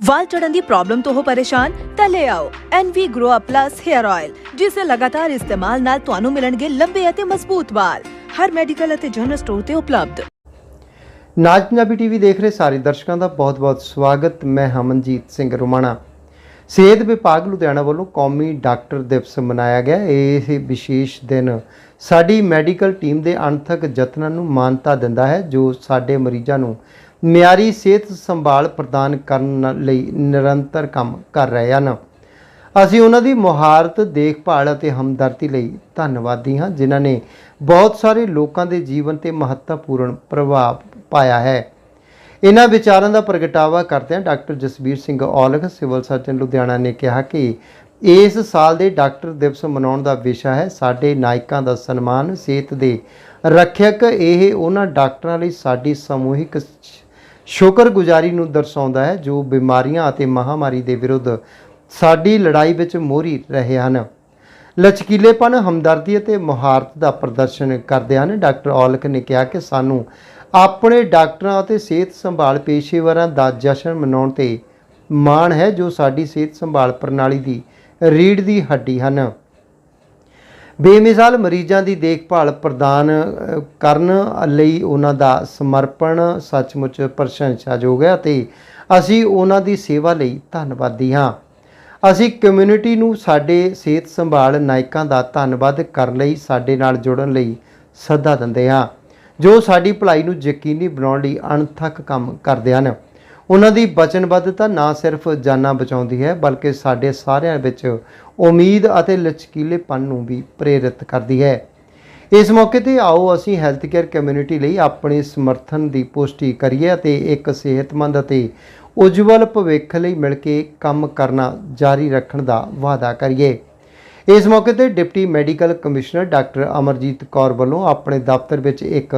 ਵਾਲ ਚੜਨ ਦੀ ਪ੍ਰੋਬਲਮ ਤੋਂ ਹੋ ਪਰੇਸ਼ਾਨ, ਤਾਂ ਲੈ ਆਓ NV Grow Up Plus Hair Oil ਜਿਸ ਦੇ ਲਗਾਤਾਰ ਇਸਤੇਮਾਲ ਨਾਲ ਤੁਹਾਨੂੰ ਮਿਲਣਗੇ ਲੰਬੇ ਅਤੇ ਮਜ਼ਬੂਤ ਵਾਲ। ਹਰ ਮੈਡੀਕਲ ਅਤੇ ਜਨਰਲ ਸਟੋਰ ਤੇ ਉਪਲਬਧ। ਨਾਜ ਪੰਜਾਬੀ ਟੀਵੀ ਦੇਖ ਰਹੇ ਸਾਰੇ ਦਰਸ਼ਕਾਂ ਦਾ ਬਹੁਤ-ਬਹੁਤ ਸਵਾਗਤ। ਮੈਂ ਹਮਨਜੀਤ ਸਿੰਘ ਰੁਮਾਣਾ। ਸਿਹਤ ਵਿਭਾਗ ਲੁਧਿਆਣਾ ਵੱਲੋਂ ਕੌਮੀ ਡਾਕਟਰ ਦਿਵਸ ਮਨਾਇਆ ਗਿਆ। ਇਹ ਵਿਸ਼ੇਸ਼ ਦਿਨ ਸਾਡੀ ਮੈਡੀਕਲ ਟੀਮ ਦੇ ਅਣਥਕ ਯਤਨਾਂ ਨੂੰ ਮਾਨਤਾ ਦਿੰਦਾ ਹੈ, ਜੋ ਸਾਡੇ ਮਰੀਜ਼ਾਂ ਨੂੰ ਮਿਆਰੀ ਸਿਹਤ ਸੰਭਾਲ ਪ੍ਰਦਾਨ ਕਰਨ ਲਈ ਨਿਰੰਤਰ ਕੰਮ ਕਰ ਰਹੇ ਹਨ। ਅਸੀਂ ਉਹਨਾਂ ਦੀ ਮੁਹਾਰਤ, ਦੇਖਭਾਲ ਅਤੇ ਹਮਦਰਦੀ ਲਈ ਧੰਨਵਾਦੀ ਹਾਂ, ਜਿਨ੍ਹਾਂ ਨੇ ਬਹੁਤ ਸਾਰੇ ਲੋਕਾਂ ਦੇ ਜੀਵਨ ਤੇ ਮਹੱਤਵਪੂਰਨ ਪ੍ਰਭਾਵ ਪਾਇਆ ਹੈ। ਇਹਨਾਂ ਵਿਚਾਰਾਂ ਦਾ ਪ੍ਰਗਟਾਵਾ ਕਰਦਿਆਂ doctor Jasbir Singh Aulakh, civil surgeon Ludhiana, ਨੇ ਕਿਹਾ ਕਿ ਇਸ ਸਾਲ ਦੇ ਡਾਕਟਰ ਦਿਵਸ ਮਨਾਉਣ ਦਾ ਵਿਸ਼ਾ ਹੈ। ਸਾਡੇ ਨਾਇਕਾਂ ਦਾ ਸਨਮਾਨ, ਸਿਹਤ ਦੇ ਰੱਖਿਅਕ ਇਹ ਉਹਨਾਂ ਡਾਕਟਰਾਂ ਲਈ ਸਾਡੀ ਸਮੂਹਿਕ ਸ਼ੁਕਰਗੁਜ਼ਾਰੀ ਨੂੰ ਦਰਸਾਉਂਦਾ ਹੈ, ਜੋ ਬਿਮਾਰੀਆਂ ਅਤੇ ਮਹਾਮਾਰੀ ਦੇ ਵਿਰੁੱਧ ਸਾਡੀ ਲੜਾਈ ਵਿੱਚ ਮੋਹਰੀ ਰਹੇ ਹਨ। ਲਚਕੀਲੇਪਨ, ਹਮਦਰਦੀ ਅਤੇ ਮੁਹਾਰਤ ਦਾ ਪ੍ਰਦਰਸ਼ਨ ਕਰਦੇ ਹਨ। ਡਾਕਟਰ ਔਲਖ ਨੇ ਕਿਹਾ ਕਿ ਸਾਨੂੰ ਆਪਣੇ ਡਾਕਟਰਾਂ ਅਤੇ ਸਿਹਤ ਸੰਭਾਲ ਪੇਸ਼ੇਵਰਾਂ ਦਾ ਜਸ਼ਨ ਮਨਾਉਣ ਤੇ ਮਾਣ ਹੈ, ਜੋ ਸਾਡੀ ਸਿਹਤ ਸੰਭਾਲ ਪ੍ਰਣਾਲੀ ਦੀ ਰੀੜ ਦੀ ਹੱਡੀ ਹਨ। ਬੇਮਿਸਾਲ ਮਰੀਜ਼ਾਂ ਦੀ ਦੇਖਭਾਲ ਪ੍ਰਦਾਨ ਕਰਨ ਲਈ ਉਹਨਾਂ ਦਾ ਸਮਰਪਣ ਸੱਚਮੁੱਚ ਪ੍ਰਸ਼ੰਸਾਯੋਗ ਹੈ ਅਤੇ ਅਸੀਂ ਉਹਨਾਂ ਦੀ ਸੇਵਾ ਲਈ ਧੰਨਵਾਦੀ ਹਾਂ। ਅਸੀਂ ਕਮਿਊਨਿਟੀ ਨੂੰ ਸਾਡੇ ਸਿਹਤ ਸੰਭਾਲ ਨਾਇਕਾਂ ਦਾ ਧੰਨਵਾਦ ਕਰਨ ਲਈ, ਸਾਡੇ ਨਾਲ ਜੁੜਨ ਲਈ ਸੱਦਾ ਦਿੰਦੇ ਹਾਂ, ਜੋ ਸਾਡੀ ਭਲਾਈ ਨੂੰ ਯਕੀਨੀ ਬਣਾਉਣ ਲਈ ਅਣਥੱਕ ਕੰਮ ਕਰਦੇ ਹਨ। ਉਹਨਾਂ ਦੀ ਵਚਨਬੱਧਤਾ ਨਾ ਸਿਰਫ ਜਾਨਾਂ ਬਚਾਉਂਦੀ ਹੈ, ਬਲਕਿ ਸਾਡੇ ਸਾਰਿਆਂ ਵਿੱਚ ਉਮੀਦ ਅਤੇ ਲਚਕੀਲੇਪਨ ਨੂੰ ਵੀ ਪ੍ਰੇਰਿਤ ਕਰਦੀ ਹੈ। ਇਸ ਮੌਕੇ ਤੇ ਆਓ ਅਸੀਂ ਹੈਲਥ ਕੇਅਰ ਕਮਿਊਨਿਟੀ ਲਈ ਆਪਣੇ ਸਮਰਥਨ ਦੀ ਪੁਸ਼ਟੀ ਕਰੀਏ ਅਤੇ ਇੱਕ ਸਿਹਤਮੰਦ ਅਤੇ ਉਜਵਲ ਭਵਿੱਖ ਲਈ ਮਿਲ ਕੇ ਕੰਮ ਕਰਨਾ ਜਾਰੀ ਰੱਖਣ ਦਾ ਵਾਅਦਾ ਕਰੀਏ। ਇਸ ਮੌਕੇ ਤੇ deputy medical commissioner doctor Amarjit Kaur ਵੱਲੋਂ ਆਪਣੇ ਦਫ਼ਤਰ ਵਿੱਚ ਇੱਕ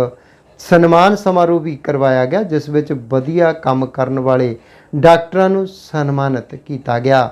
ਸਨਮਾਨ ਸਮਾਰੋਹ ਵੀ ਕਰਵਾਇਆ ਗਿਆ, ਜਿਸ ਵਿੱਚ ਵਧੀਆ ਕੰਮ ਕਰਨ ਵਾਲੇ ਡਾਕਟਰਾਂ ਨੂੰ ਸਨਮਾਨਿਤ ਕੀਤਾ ਗਿਆ।